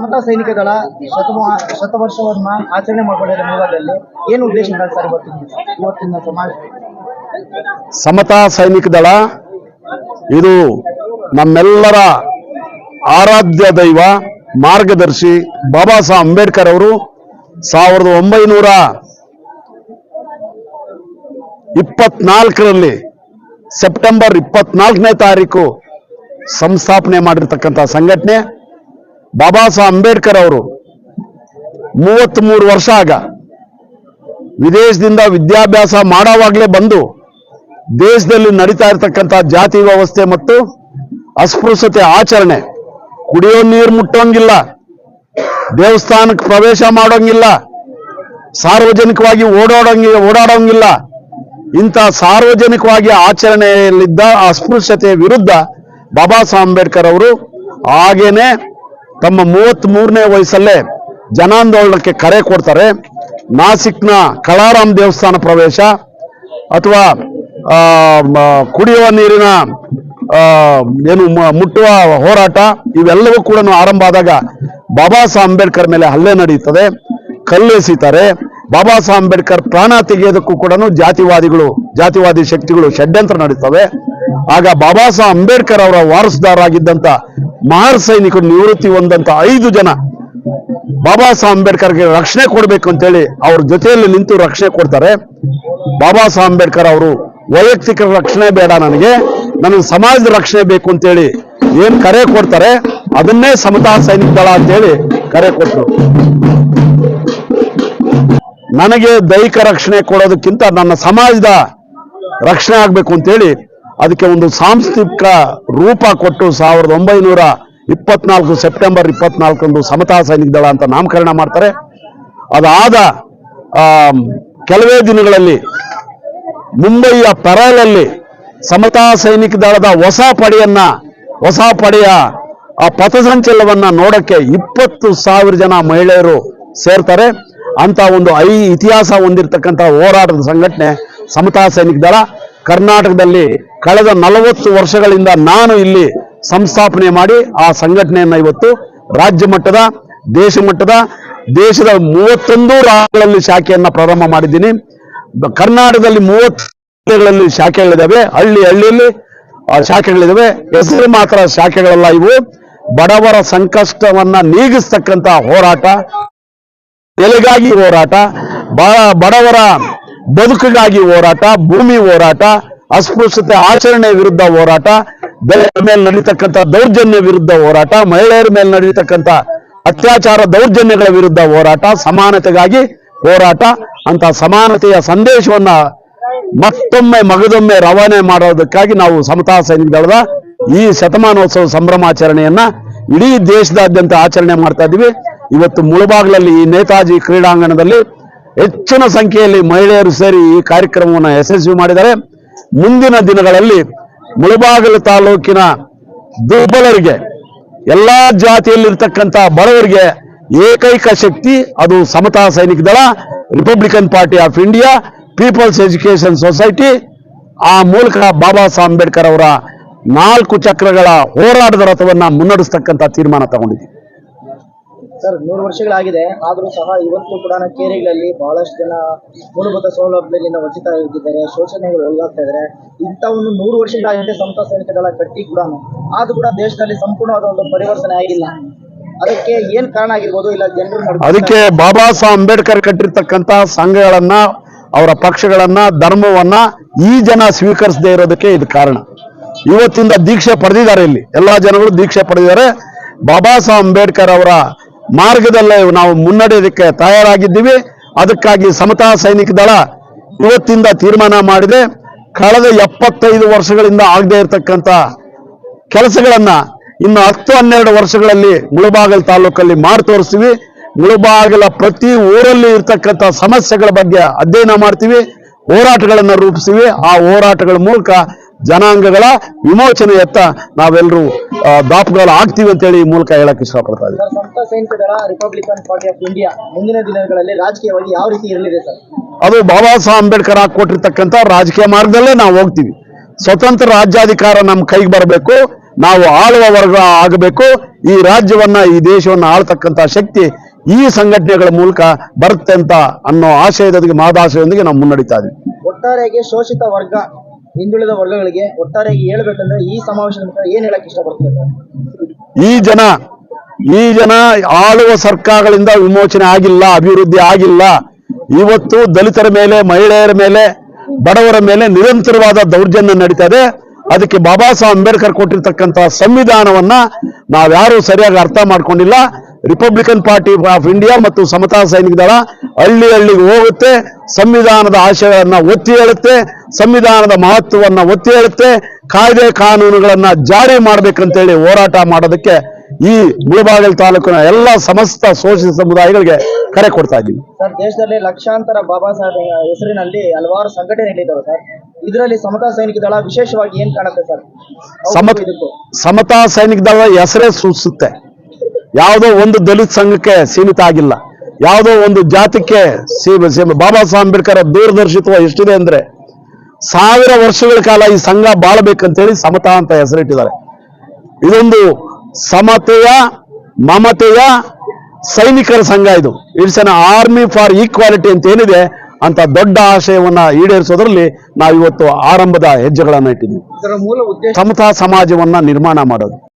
ಸಮತಾ ಸೈನಿಕ ದಳ ಶತಮ, ಶತವರ್ಷವನ್ನ ಆಚರಣೆ ಮಾಡಿಕೊಂಡಿರೋ ಮೂಲದಲ್ಲಿ ಏನು ಉದ್ದೇಶ ಸರ್ ಇವತ್ತಿನ ಇವತ್ತಿನ ಸಮಾಜ? ಸಮತಾ ಸೈನಿಕ ದಳ, ಇದು ನಮ್ಮೆಲ್ಲರ ಆರಾಧ್ಯ ದೈವ, ಮಾರ್ಗದರ್ಶಿ ಬಾಬಾ ಸಾಹೇಬ್ ಅಂಬೇಡ್ಕರ್ ಅವರು ಸಾವಿರದ ಒಂಬೈನೂರ ಇಪ್ಪತ್ನಾಲ್ಕರಲ್ಲಿ ಸೆಪ್ಟೆಂಬರ್ ಇಪ್ಪತ್ನಾಲ್ಕನೇ ತಾರೀಕು ಸಂಸ್ಥಾಪನೆ ಮಾಡಿರ್ತಕ್ಕಂಥ ಸಂಘಟನೆ. ಬಾಬಾ ಸಾಹೇಬ್ ಅಂಬೇಡ್ಕರ್ ಅವರು ಮೂವತ್ತ್ಮೂರು ವರ್ಷ ಆಗ ವಿದೇಶದಿಂದ ವಿದ್ಯಾಭ್ಯಾಸ ಮಾಡೋವಾಗಲೇ ಬಂದು ದೇಶದಲ್ಲಿ ನಡೀತಾ ಇರತಕ್ಕಂಥ ಜಾತಿ ವ್ಯವಸ್ಥೆ ಮತ್ತು ಅಸ್ಪೃಶ್ಯತೆ ಆಚರಣೆ, ಕುಡಿಯೋ ನೀರು ಮುಟ್ಟೋಂಗಿಲ್ಲ, ದೇವಸ್ಥಾನಕ್ಕೆ ಪ್ರವೇಶ ಮಾಡೋಂಗಿಲ್ಲ, ಸಾರ್ವಜನಿಕವಾಗಿ ಓಡಾಡೋಂಗಿ, ಓಡಾಡೋಂಗಿಲ್ಲ, ಇಂಥ ಸಾರ್ವಜನಿಕವಾಗಿ ಆಚರಣೆಯಲ್ಲಿದ್ದ ಅಸ್ಪೃಶ್ಯತೆಯ ವಿರುದ್ಧ ಬಾಬಾ ಸಾಹೇಬ್ ಅಂಬೇಡ್ಕರ್ ಅವರು ಹಾಗೇನೆ ತಮ್ಮ ಮೂವತ್ತ್ ಮೂರನೇ ವಯಸ್ಸಲ್ಲೇ ಜನಾಂದೋಲನಕ್ಕೆ ಕರೆ ಕೊಡ್ತಾರೆ. ನಾಸಿಕ್ನ ಕಳಾರಾಮ್ ದೇವಸ್ಥಾನ ಪ್ರವೇಶ ಅಥವಾ ಕುಡಿಯುವ ನೀರಿನ ಏನು ಮುಟ್ಟುವ ಹೋರಾಟ ಇವೆಲ್ಲವೂ ಕೂಡ ಆರಂಭ ಆದಾಗ ಬಾಬಾ ಸಾಹೇಬ್ ಅಂಬೇಡ್ಕರ್ ಮೇಲೆ ಹಲ್ಲೆ ನಡೆಯುತ್ತದೆ ಕಲ್ಲೆಸೀತಾರೆ ಬಾಬಾ ಸಾಹೇಬ್ ಅಂಬೇಡ್ಕರ್ ಪ್ರಾಣ ತೆಗೆಯೋದಕ್ಕೂ ಕೂಡ ಜಾತಿವಾದಿಗಳು, ಜಾತಿವಾದಿ ಶಕ್ತಿಗಳು ಷಡ್ಯಂತ್ರ ನಡೀತವೆ ಆಗ ಬಾಬಾ ಸಾಹೇಬ್ ಅಂಬೇಡ್ಕರ್ ಅವರ ವಾರಸುದಾರರಾಗಿದ್ದಂತ ಮಹಾರ್ ಸೈನಿಕರು ನಿವೃತ್ತಿ ಹೊಂದಂತ ಐದು ಜನ ಬಾಬಾ ಸಾಹೇಬ್ ಅಂಬೇಡ್ಕರ್ಗೆ ರಕ್ಷಣೆ ಕೊಡಬೇಕು ಅಂತೇಳಿ ಅವ್ರ ಜೊತೆಯಲ್ಲಿ ನಿಂತು ರಕ್ಷಣೆ ಕೊಡ್ತಾರೆ. ಬಾಬಾ ಸಾಹೇಬ್ ಅಂಬೇಡ್ಕರ್ ಅವರು ವೈಯಕ್ತಿಕ ರಕ್ಷಣೆ ಬೇಡ ನನಗೆ ನನಗೆ ಸಮಾಜದ ರಕ್ಷಣೆ ಬೇಕು ಅಂತೇಳಿ ಏನ್ ಕರೆ ಕೊಡ್ತಾರೆ, ಅದನ್ನೇ ಸಮತಾ ಸೈನಿಕ ದಳ ಅಂತೇಳಿ ಕರೆ ಕೊಟ್ಟರು ನನಗೆ ದೈಹಿಕ ರಕ್ಷಣೆ ಕೊಡೋದಕ್ಕಿಂತ ನನ್ನ ಸಮಾಜದ ರಕ್ಷಣೆ ಆಗ್ಬೇಕು ಅಂತೇಳಿ ಅದಕ್ಕೆ ಒಂದು ಸಾಂಸ್ಕೃತಿಕ ರೂಪ ಕೊಟ್ಟು ಸಾವಿರದ ಒಂಬೈನೂರ ಇಪ್ಪತ್ನಾಲ್ಕು ಸೆಪ್ಟೆಂಬರ್ ಇಪ್ಪತ್ನಾಲ್ಕಂದು ಸಮತಾ ಸೈನಿಕ ದಳ ಅಂತ ನಾಮಕರಣ ಮಾಡ್ತಾರೆ. ಅದಾದ ಕೆಲವೇ ದಿನಗಳಲ್ಲಿ ಮುಂಬಯಿಯ ಪೆರಲಲ್ಲಿ ಸಮತಾ ಸೈನಿಕ ದಳದ ಹೊಸ ಪಡೆಯನ್ನ, ಹೊಸ ಪಡೆಯ, ಆ ಪಥಸಂಚಲನವನ್ನ ನೋಡಕ್ಕೆ ಇಪ್ಪತ್ತು ಸಾವಿರ ಜನ ಮಹಿಳೆಯರು ಸೇರ್ತಾರೆ. ಅಂತ ಒಂದು ಐ ಇತಿಹಾಸ ಹೊಂದಿರತಕ್ಕಂಥ ಹೋರಾಟದ ಸಂಘಟನೆ ಸಮತಾ ಸೈನಿಕ ದಳ. ಕರ್ನಾಟಕದಲ್ಲಿ ಕಳೆದ ನಲವತ್ತು ವರ್ಷಗಳಿಂದ ನಾನು ಇಲ್ಲಿ ಸಂಸ್ಥಾಪನೆ ಮಾಡಿ ಆ ಸಂಘಟನೆಯನ್ನ ಇವತ್ತು ರಾಜ್ಯ ಮಟ್ಟದ ದೇಶ ಮಟ್ಟದ ದೇಶದ ಮೂವತ್ತೊಂದು ರಾಜ್ಯಗಳಲ್ಲಿ ಶಾಖೆಯನ್ನ ಪ್ರಾರಂಭ ಮಾಡಿದ್ದೀನಿ. ಕರ್ನಾಟಕದಲ್ಲಿ ಮೂವತ್ತುಗಳಲ್ಲಿ ಶಾಖೆಗಳಿದ್ದಾವೆ ಹಳ್ಳಿ ಹಳ್ಳಿಯಲ್ಲಿ ಆ, ಶಾಖೆಗಳಿದಾವೆ. ಹೆಸರು ಮಾತ್ರ ಶಾಖೆಗಳಲ್ಲ ಇವು. ಬಡವರ ಸಂಕಷ್ಟವನ್ನ ನೀಗಿಸ್ತಕ್ಕಂತ ಹೋರಾಟ ಬೆಲೆಗಾಗಿ ಹೋರಾಟ ಬಡವರ ಬದುಕಿಗಾಗಿ ಹೋರಾಟ, ಭೂಮಿ ಹೋರಾಟ, ಅಸ್ಪೃಶ್ಯತೆ, ಆಚರಣೆ ವಿರುದ್ಧ ಹೋರಾಟ ಬೆಲೆ ಮೇಲೆ ನಡೀತಕ್ಕಂಥ ದೌರ್ಜನ್ಯ ವಿರುದ್ಧ ಹೋರಾಟ, ಮಹಿಳೆಯರ ಮೇಲೆ ನಡೀತಕ್ಕಂಥ ಅತ್ಯಾಚಾರ ದೌರ್ಜನ್ಯಗಳ ವಿರುದ್ಧ ಹೋರಾಟ, ಸಮಾನತೆಗಾಗಿ ಹೋರಾಟ ಅಂತ ಸಮಾನತೆಯ ಸಂದೇಶವನ್ನ ಮತ್ತೊಮ್ಮೆ ಮಗದೊಮ್ಮೆ ರವಾನೆ ಮಾಡೋದಕ್ಕಾಗಿ ನಾವು ಸಮತಾ ಸೈನಿಕ ಈ ಶತಮಾನೋತ್ಸವ ಸಂಭ್ರಮಾಚರಣೆಯನ್ನ ಇಡೀ ದೇಶದಾದ್ಯಂತ ಆಚರಣೆ ಮಾಡ್ತಾ ಇದ್ದೀವಿ. ಇವತ್ತು ಮುಳಬಾಗ್ಲಲ್ಲಿ ಈ ನೇತಾಜಿ ಕ್ರೀಡಾಂಗಣದಲ್ಲಿ ಹೆಚ್ಚಿನ ಸಂಖ್ಯೆಯಲ್ಲಿ ಮಹಿಳೆಯರು ಸೇರಿ ಈ ಕಾರ್ಯಕ್ರಮವನ್ನು ಯಶಸ್ವಿ ಮಾಡಿದರೆ ಮುಂದಿನ ದಿನಗಳಲ್ಲಿ ಮುಳಬಾಗಿಲು ತಾಲೂಕಿನ ದುರ್ಬಲರಿಗೆ, ಎಲ್ಲಾ ಜಾತಿಯಲ್ಲಿರ್ತಕ್ಕಂಥ ಬಡವರಿಗೆ ಏಕೈಕ ಶಕ್ತಿ, ಅದು Samata Sainik Dal Republican party of India people's education society ಆ ಮೂಲಕ ಬಾಬಾ ಸಾಹೇಬ್ ಅಂಬೇಡ್ಕರ್ ಅವರ ನಾಲ್ಕು ಚಕ್ರಗಳ ಹೋರಾಟದ ರಥವನ್ನ ಮುನ್ನಡೆಸ್ತಕ್ಕಂಥ ತೀರ್ಮಾನ ತಗೊಂಡಿದ್ದೀವಿ. ಸರ್ ನೂರು ವರ್ಷಗಳಾಗಿದೆ. ಆದರೂ ಸಹ ಇವತ್ತು ಕೂಡ ಕೇರಿಗಳಲ್ಲಿ ಬಹಳಷ್ಟು ಜನ ಮೂಲಭೂತ ಸೌಲಭ್ಯದಿಂದ ವಂಚಿತರಾಗಿದ್ದಾರೆ ಶೋಷಣೆಗಳು ಒಳಗಾಗ್ತಾ ಇದ್ದಾರೆ ಇಂಥ ಒಂದು ನೂರು ವರ್ಷಗಳಾಗಿದೆ ಸಂತ ಸೈನಿಕ ದಳ ಕಟ್ಟಿ ಕೂಡ. ಆದ್ರೂ ಕೂಡ ದೇಶದಲ್ಲಿ ಸಂಪೂರ್ಣವಾದ ಒಂದು ಪರಿವರ್ತನೆ ಆಗಿಲ್ಲ. ಅದಕ್ಕೆ ಏನ್ ಕಾರಣ ಆಗಿರ್ಬೋದು ಇಲ್ಲ ಜನರು ಅದಕ್ಕೆ ಬಾಬಾ ಸಾಹೇಬ್ ಅಂಬೇಡ್ಕರ್ ಕಟ್ಟಿರ್ತಕ್ಕಂತಹ ಸಂಘಗಳನ್ನ ಅವರ ಪಕ್ಷಗಳನ್ನ ಧರ್ಮವನ್ನ ಈ ಜನ ಸ್ವೀಕರಿಸದೇ ಇರೋದಕ್ಕೆ ಇದು ಕಾರಣ. ಇವತ್ತಿಂದ ದೀಕ್ಷೆ ಪಡೆದಿದ್ದಾರೆ ಇಲ್ಲಿ. ಎಲ್ಲಾ ಜನಗಳು ದೀಕ್ಷೆ ಪಡೆದಿದ್ದಾರೆ. ಬಾಬಾ ಸಾಹೇಬ್ ಅಂಬೇಡ್ಕರ್ ಅವರ ಮಾರ್ಗದಲ್ಲೇ ನಾವು ಮುನ್ನಡೆಯೋದಕ್ಕೆ ತಯಾರಾಗಿದ್ದೀವಿ. ಅದಕ್ಕಾಗಿ ಸಮತಾ ಸೈನಿಕ ದಳ ಇವತ್ತಿಂದ ತೀರ್ಮಾನ ಮಾಡಿದೆ. ಕಳೆದ ಎಪ್ಪತ್ತೈದು ವರ್ಷಗಳಿಂದ ಆಗದೆ ಇರತಕ್ಕಂಥ ಕೆಲಸಗಳನ್ನ ಇನ್ನು ಹತ್ತು ಹನ್ನೆರಡು ವರ್ಷಗಳಲ್ಲಿ ಮುಳುಬಾಗಲ ತಾಲೂಕಲ್ಲಿ ಮಾಡಿ ತೋರಿಸ್ತೀವಿ. ಮುಳುಬಾಗಲ ಪ್ರತಿ ಊರಲ್ಲಿ ಇರ್ತಕ್ಕಂಥ ಸಮಸ್ಯೆಗಳ ಬಗ್ಗೆ ಅಧ್ಯಯನ ಮಾಡ್ತೀವಿ. ಹೋರಾಟಗಳನ್ನು ರೂಪಿಸ್ತೀವಿ. ಆ ಹೋರಾಟಗಳ ಮೂಲಕ ಜನಾಂಗಗಳ ವಿಮೋಚನೆಯತ್ತ ನಾವೆಲ್ಲರೂ ದಾಪುಗಳು ಆಗ್ತೀವಿ ಅಂತೇಳಿ ಈ ಮೂಲಕ ಹೇಳಕ್ ಇಷ್ಟಪಡ್ತಾ ಇದ್ದೀವಿ ಮುಂದಿನ ದಿನಗಳಲ್ಲಿ ರಾಜಕೀಯವಾಗಿ ಯಾವ ರೀತಿ ಇರಲಿದೆ ಸರ್? ಅದು ಬಾಬಾ ಸಾಹೇಬ್ ಅಂಬೇಡ್ಕರ್ ಹಾಕೊಟ್ಟಿರ್ತಕ್ಕಂಥ ರಾಜಕೀಯ ಮಾರ್ಗದಲ್ಲೇ ನಾವು ಹೋಗ್ತೀವಿ. ಸ್ವತಂತ್ರ ರಾಜ್ಯಾಧಿಕಾರ ನಮ್ಮ ಕೈಗೆ ಬರಬೇಕು ನಾವು ಆಳುವ ವರ್ಗ ಆಗಬೇಕು ಈ ರಾಜ್ಯವನ್ನ ಈ ದೇಶವನ್ನ ಆಳ್ತಕ್ಕಂಥ ಶಕ್ತಿ ಈ ಸಂಘಟನೆಗಳ ಮೂಲಕ ಬರುತ್ತೆ ಅಂತ ಅನ್ನೋ ಆಶಯದೊಂದಿಗೆ ಮಾದಾಶಯದೊಂದಿಗೆ ನಾವು ಮುನ್ನಡೀತಾ ಇದ್ದೀವಿ. ಒಟ್ಟಾರೆಗೆ ಶೋಷಿತ ವರ್ಗ ಹಿಂದುಳಿದ ವರ್ಗಗಳಿಗೆ ಒಟ್ಟಾರೆಯಾಗಿ ಹೇಳ್ಬೇಕಂದ್ರೆ ಈ ಸಮಾವೇಶದ ಏನ್ ಹೇಳಕ್ ಇಷ್ಟಪಡ್ತೀರಾ ಈ ಜನ ಈ ಜನ ಆಳುವ ಸರ್ಕಾರಗಳಿಂದ ವಿಮೋಚನೆ ಆಗಿಲ್ಲ, ಅಭಿವೃದ್ಧಿ ಆಗಿಲ್ಲ. ಇವತ್ತು ದಲಿತರ ಮೇಲೆ, ಮಹಿಳೆಯರ ಮೇಲೆ, ಬಡವರ ಮೇಲೆ ನಿರಂತರವಾದ ದೌರ್ಜನ್ಯ ನಡೀತಾ ಇದೆ. ಅದಕ್ಕೆ ಬಾಬಾ ಸಾಹೇಬ್ ಅಂಬೇಡ್ಕರ್ ಕೊಟ್ಟಿರ್ತಕ್ಕಂತಹ ಸಂವಿಧಾನವನ್ನ ನಾವ್ಯಾರು ಸರಿಯಾಗಿ ಅರ್ಥ ಮಾಡ್ಕೊಂಡಿಲ್ಲ. ರಿಪಬ್ಲಿಕನ್ ಪಾರ್ಟಿ ಆಫ್ ಇಂಡಿಯಾ ಮತ್ತು ಸಮತಾ ಸೈನಿಕ ದಳ ಹಳ್ಳಿ ಹಳ್ಳಿಗೆ ಹೋಗುತ್ತೆ, ಸಂವಿಧಾನದ ಆಶಯಗಳನ್ನ ಒತ್ತಿ ಹೇಳುತ್ತೆ. ಸಂವಿಧಾನದ ಮಹತ್ವವನ್ನು ಒತ್ತಿ ಹೇಳುತ್ತೆ. ಕಾಯ್ದೆ ಕಾನೂನುಗಳನ್ನ ಜಾರಿ ಮಾಡ್ಬೇಕಂತೇಳಿ ಹೋರಾಟ ಮಾಡೋದಕ್ಕೆ ಈ ಮುಳಬಾಗಿಲು ತಾಲೂಕಿನ ಎಲ್ಲ ಸಮಸ್ತ ಶೋಷಿತ ಸಮುದಾಯಗಳಿಗೆ ಕರೆ ಕೊಡ್ತಾ ಇದ್ದೀವಿ ಸರ್ ದೇಶದಲ್ಲಿ ಲಕ್ಷಾಂತರ ಬಾಬಾ ಸಾಹೇಬ್ ಹೆಸರಿನಲ್ಲಿ ಹಲವಾರು ಸಂಘಟನೆಗಳಿದ್ದಾವೆ ಸರ್. ಇದರಲ್ಲಿ ಸಮತಾ ಸೈನಿಕ ದಳ ವಿಶೇಷವಾಗಿ ಏನ್ ಕಾಣುತ್ತೆ ಸರ್? ಸಮತ ಸಮತಾ ಸೈನಿಕ ದಳ ಹೆಸರೇ ಸೂಚಿಸುತ್ತೆ. ಯಾವುದೋ ಒಂದು ದಲಿತ ಸಂಘಕ್ಕೆ ಸೀಮಿತ ಆಗಿಲ್ಲ. ಯಾವುದೋ ಒಂದು ಜಾತಿಗೆ ಬಾಬಾ ಸಾಹೇಬ್ ಅಂಬೇಡ್ಕರ್ ದೂರದರ್ಶಿತ್ವ ಎಷ್ಟಿದೆ ಅಂದ್ರೆ ಸಾವಿರ ವರ್ಷಗಳ ಕಾಲ ಈ ಸಂಘ ಬಾಳಬೇಕಂತೇಳಿ ಸಮತಾ ಅಂತ ಹೆಸರಿಟ್ಟಿದ್ದಾರೆ. ಇದೊಂದು ಸಮತೆಯ ಮಮತೆಯ ಸೈನಿಕರ ಸಂಘ ಇದು. It's an army for equality ಅಂತ ಏನಿದೆ ಅಂತ ದೊಡ್ಡ ಆಶಯವನ್ನ ಈಡೇರಿಸೋದ್ರಲ್ಲಿ ನಾವು ಇವತ್ತು ಆರಂಭದ ಹೆಜ್ಜೆಗಳನ್ನು ಇಟ್ಟಿದ್ದೀವಿ. ಸಮತಾ ಸಮಾಜವನ್ನ ನಿರ್ಮಾಣ ಮಾಡೋದು.